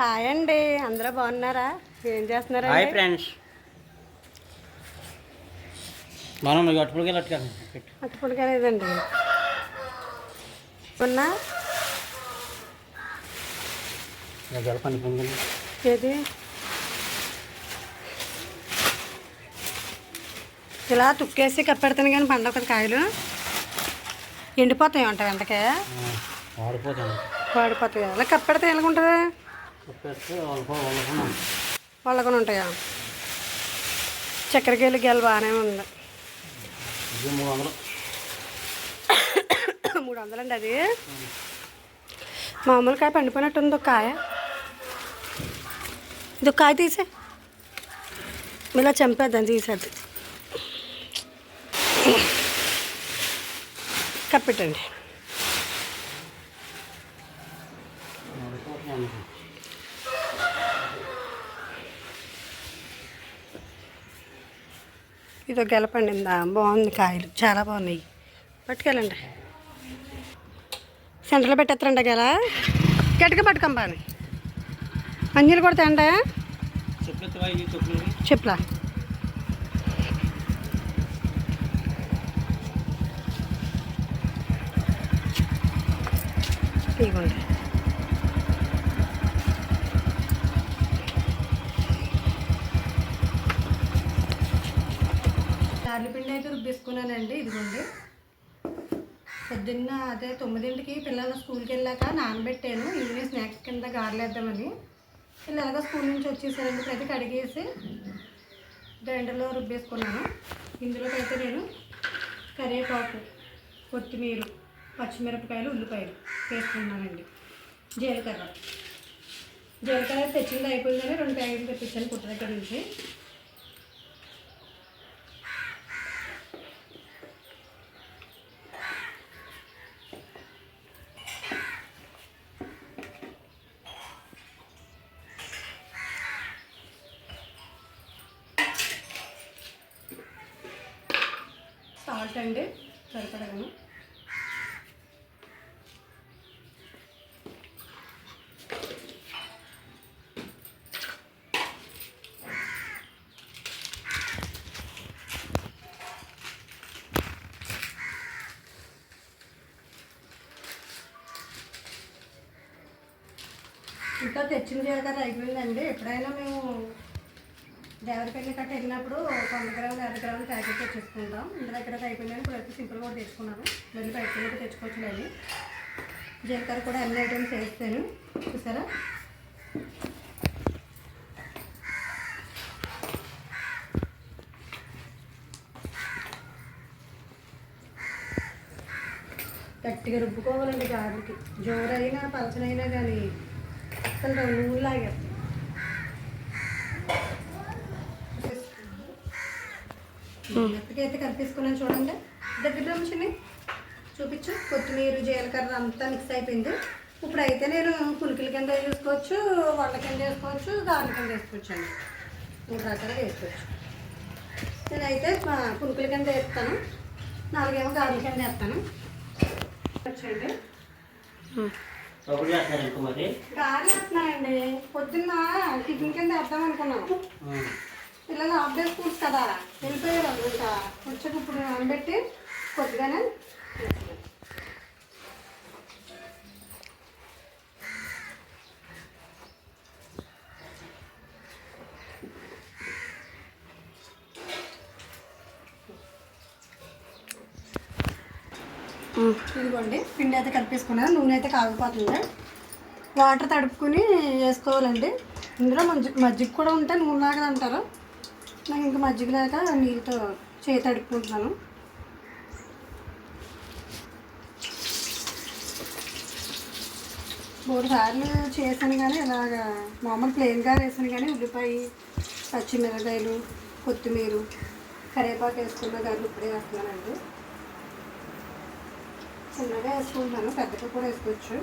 Hi అండి. అందరూ బాగున్నారా? ఏం హాయ్ చేస్తున్నారండి ఫ్రెండ్స్. మనం నువ్వు అట్టుపుడికి అట్టుగా పెట్టు. అట్టుపడికలేదండి ఉన్నా? ఏది? ఇలా తుక్కేసి కప్పెడతాను కానీ పండగ కదా కాయలు. ఎండిపోతాయి అంట వెంటకే వాడిపోతాను వాడిపోతాయి. అలా కప్పెడితే ఎలాగుంటుంది? వాళ్ళకొని ఉంటాయా? చక్కెరకేళి గెల బాగానే ఉంది. మూడు వందలు అండి వందలండి అది. మామూలు కాయ పండిపోయినట్టుంది ఒక కాయ ఇది ఒక కాయ తీసే. ఇలా చంపేద్దాం తీసేది. కప్పెట్టండి. ఇది ఒక ఇందా బాగుంది కాయలు. చాలా బాగున్నాయి. పట్టుకెళ్ళండి. సెంటర్లో పెట్టేస్తారండి గెల. గట్టిగా పట్టుకంపాని మంజీలు కూడా తేండా? చెప్పులా. ఇవ్వండి చెప్పులు చెప్పులా ఇదిగోండి గార్ల తీసుకున్నానండి ఇదిగోండి. పొద్దున్న అదే తొమ్మిదింటికి పిల్లలు స్కూల్కి వెళ్ళాక నానబెట్టాను ఈవినింగ్ స్నాక్స్ కింద గారలేద్దామని. పిల్లలుగా స్కూల్ నుంచి వచ్చేసారండి ప్రతి కడిగేసి గ్రైండర్లో రుబ్బేసుకున్నాను. ఇందులోకి అయితే నేను కరివేపాకు కొత్తిమీర పచ్చిమిరపకాయలు ఉల్లిపాయలు వేసుకున్నానండి. జీలకర్ర. జీలకర్ర తెచ్చింది అయిపోయిందని రెండు ప్యాకెట్లు తెప్పించాను పుట్ట దగ్గర నుంచి. సాల్ట్ అండి సరిపడగాను ఇంకా తెచ్చిన జీలకర్ర అయిపోయిందండి ఎప్పుడైనా మేము దేవరపల్లి కట్ట వెళ్ళినప్పుడు ఒక వంద గ్రాములు యాభై గ్రాములు ప్యాకెట్ తెచ్చుకుంటాం ఇంటి దగ్గర అయిపోయిందని ఇప్పుడు అయితే సింపుల్ కూడా తెచ్చుకున్నాను. మళ్ళీ బయటకు కూడా తెచ్చుకోవచ్చు లేదు జీలకర్ర కూడా అన్ని ఐటమ్స్ వేస్తాను చూసారా? గట్టిగా రుబ్బుకోవాలండి గారెలకి జోరైనా పలచనైనా కానీ అసలు నూనె అయితే కలిపేసుకున్నాను చూడండి. దగ్గర ఉంచుని చూపించు. కొత్తిమీర జీలకర్ర అంతా మిక్స్ అయిపోయింది. ఇప్పుడు అయితే నేను పులికిల కింద వేసుకోవచ్చు వంట కింద వేసుకోవచ్చు గారెల కింద వేసుకోవచ్చు అండి. మూడు రకాలుగా వేసుకోవచ్చు. నేనైతే పులుకుల కింద వేస్తాను. నాలుగేమో గారెల కింద వేస్తాను. మరి. గారెలు వేస్తున్నానండి పొద్దున్న టిఫిన్ కింద వేద్దాం అనుకున్నాను. పిల్లలు హాఫ్ డే స్కూల్స్ కదా వెళ్ళిపోయారు ఇంకా వచ్చాక ఇప్పుడు నానబెట్టి కొద్దిగానే ఇదిగోండి పిండి అయితే కలిపేసుకున్నాను నూనె అయితే కాగిపోతుంది. వాటర్ తడుపుకుని వేసుకోవాలండి. ఇందులో మజ్జి మజ్జిగ కూడా ఉంటే నూనె లాగా అంటారు. నాకు ఇంకా మజ్జిగ లేక నీళ్ళతో చేతి తడుపుకుంటున్నాను. మూడు సార్లు చేశాను కానీ ఇలాగ మామూలు ప్లెయిన్గా వేసాను కానీ ఉల్లిపాయ పచ్చిమిరకాయలు కొత్తిమీర కరివేపాకు వేసుకున్న గారు ఇప్పుడే వేస్తున్నానండి. చిన్నగా వేసుకుంటున్నాను పెద్దగా కూడా వేసుకోవచ్చు.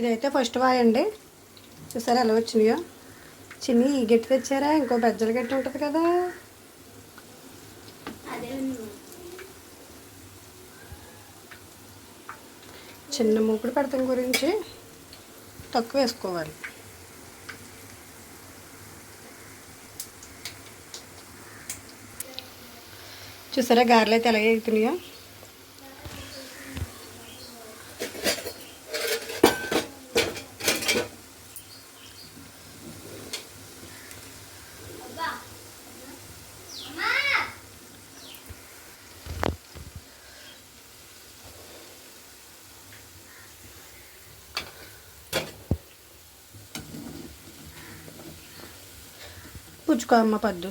ఇదైతే ఫస్ట్ బాయ్ అండి చూసారా ఎలా వచ్చినాయో? చిన్ని ఈ గట్టి తెచ్చారా? ఇంకో బెజ్జల గట్టి ఉంటుంది కదా. చిన్న మూకుడు పెడతాం గురించి. తక్కువ వేసుకోవాలి. చూసారా గారెలు అయితే ఎలాగే అవుతున్నాయో పుచ్చుకో అమ్మ పద్దు.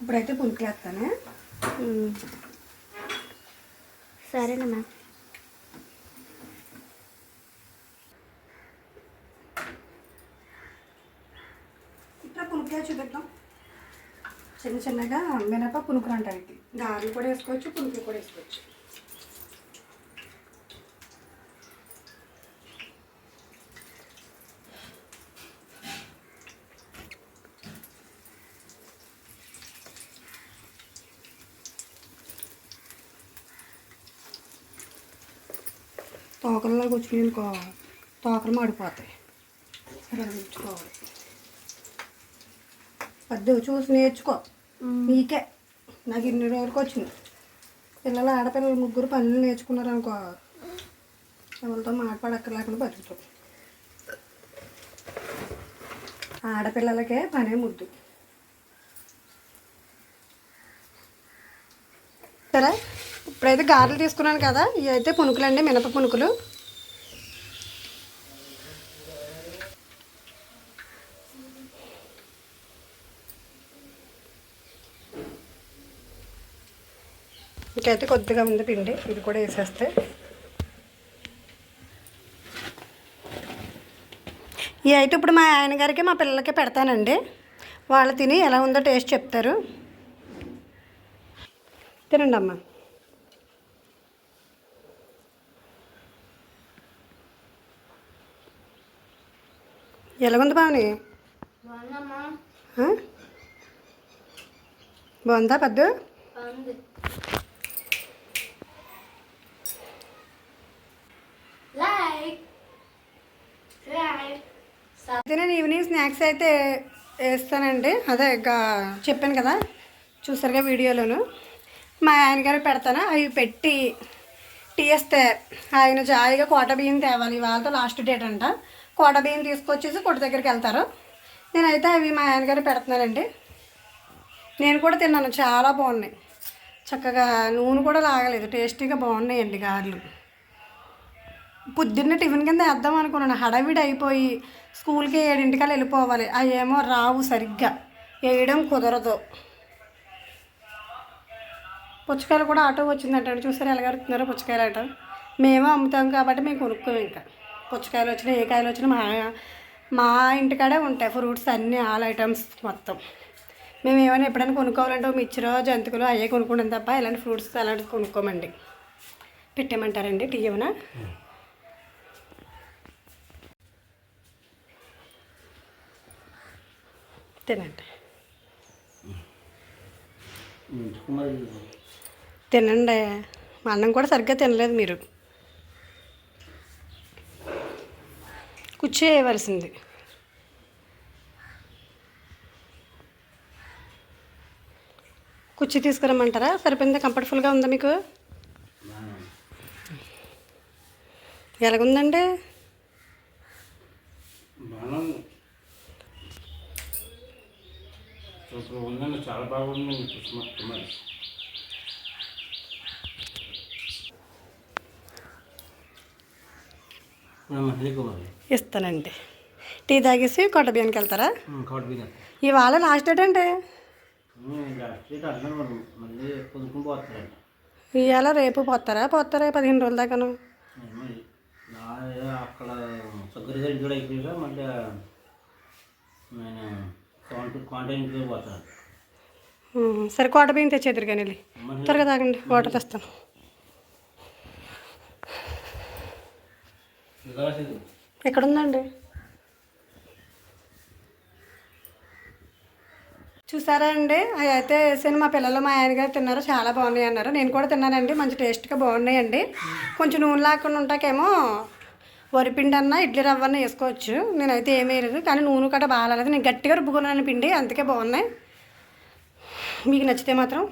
ఇప్పుడైతే పులికేస్తానే సరేనమ్మా. ఇట్లా పునుకులే చూపిద్దాం చిన్న చిన్నగా మినప పునుకులు అంటారు ఇది గారెలు కూడా వేసుకోవచ్చు పునుకులు కూడా వేసుకోవచ్చు. తోకల్లో కూర్చుని ఇంకో తోకలు మాడిపోతాయి. సరే పద్దు చూసి నేర్చుకో. నీకే. నాకు ఇన్ని రోజులకు వచ్చింది. పిల్లలు ఆడపిల్లలు ముగ్గురు పనులు నేర్చుకున్నారు అనుకో ఎవరితో మాట్లాడక్కర్లేకుండా బతుకుతాం. ఆడపిల్లలకే పనే ముద్దు. సరే ఇప్పుడైతే గారెలు తీసుకున్నాను కదా ఇవి అయితే పునుకులు అండి మినప పునుకులు. ఇంకైతే కొద్దిగా ఉంది పిండి ఇది కూడా వేసేస్తే. ఇవి అయితే ఇప్పుడు మా ఆయన గారికి మా పిల్లలకి పెడతానండి. వాళ్ళు తిని ఎలా ఉందో టేస్ట్ చెప్తారు. తినండి అమ్మా. ఎలాగుంది ఆ? బాగుందా పద్దు బాగుంది లైక్ లైక్ అయితే నేను ఈవినింగ్ స్నాక్స్ అయితే వేస్తానండి. అదే గా చెప్పాను కదా చూసారుగా వీడియోలోను. మా ఆయన గారు పెడతాను. అవి పెట్టి టీ వేస్తే ఆయన జాయిగా కోట బియ్యం తేవాలి. వాళ్ళతో లాస్ట్ డేట్ అంట. కోట బియ్యం తీసుకొచ్చేసి కొట్టు దగ్గరికి వెళ్తారు. నేనైతే అవి మా ఆయన గారు పెడుతున్నానండి నేను కూడా తిన్నాను. చాలా బాగున్నాయి. చక్కగా నూనె కూడా లాగలేదు. టేస్టీగా బాగున్నాయండి గారెలు. పొద్దున్న టిఫిన్ కింద వేద్దాం అనుకున్నాను. హడావిడి అయిపోయి స్కూల్కి ఏడింటికల్లా వెళ్ళిపోవాలి. అవి ఏమో రావు సరిగ్గా. వేయడం కుదరదు. పుచ్చకాయలు కూడా ఆటో వచ్చిందంట చూసారు ఎలాగడుతున్నారో పుచ్చకాయలు ఆటో మేమే అమ్ముతాం కాబట్టి మేము కొనుక్కోం ఇంకా. పుచ్చకాయలు వచ్చినా ఏ కాయలు వచ్చినా మా మా ఇంటికాడే ఉంటాయి ఫ్రూట్స్ అన్నీ ఆల్ ఐటమ్స్ మొత్తం. మేము ఏమైనా ఎప్పుడైనా కొనుక్కోవాలంటే మిచ్చిరో జంతుకులు జంతికలు అయ్యే కొనుక్కుంటాం తప్ప ఇలాంటి ఫ్రూట్స్ అలాంటివి కొనుక్కోమండి. పెట్టేయమంటారండి టీ ఏమైనా? తినండి. తినండి. మా అన్నం కూడా సరిగ్గా తినలేదు మీరు. కూర్చేయవలసింది కుర్చీ తీసుకురమ్మంటారా? సరిపోయిందా? కంఫర్టబుల్గా ఉందా మీకు? ఎలాగుందండి? సూపర్ ఉందండి చాలా బాగుందండి కుసుమ కుమారి ఇస్తానండి. టీ తాగేసి కొట్ట బియ్యానికి వెళ్తారా? ఇవాళ లాస్ట్ డేట్ అండి ఇవాళ రేపు పోతారా? పోతారా పదిహేను రోజుల దాకాను? అక్కడ సగ్గురి గారి ఇంట్లో అయిపోయాక మళ్ళీ నేను సరే కోట బియ్యం తెచ్చేద్దరు కానీ వెళ్ళి. త్వరగా తాగండి వాటర్ తెస్తాను. ఎక్కడ ఉందండి చూసారా అండి? అవి అయితే వేసాను మా పిల్లలు మా ఆయన గారు తిన్నారు చాలా బాగున్నాయి అన్నారు. నేను కూడా తిన్నానండి మంచి టేస్ట్గా బాగున్నాయండి. కొంచెం నూనె లేకుండా ఉంటాకేమో వరిపిండి అన్న ఇడ్లీ రవ్వ అన్న వేసుకోవచ్చు. నేనైతే ఏమీ వేయలేదు. కానీ నూనె కూడా బాగాలేదు. నేను గట్టిగా రుబ్బుకున్నాను పిండి. అందుకే బాగున్నాయి. మీకు నచ్చితే మాత్రం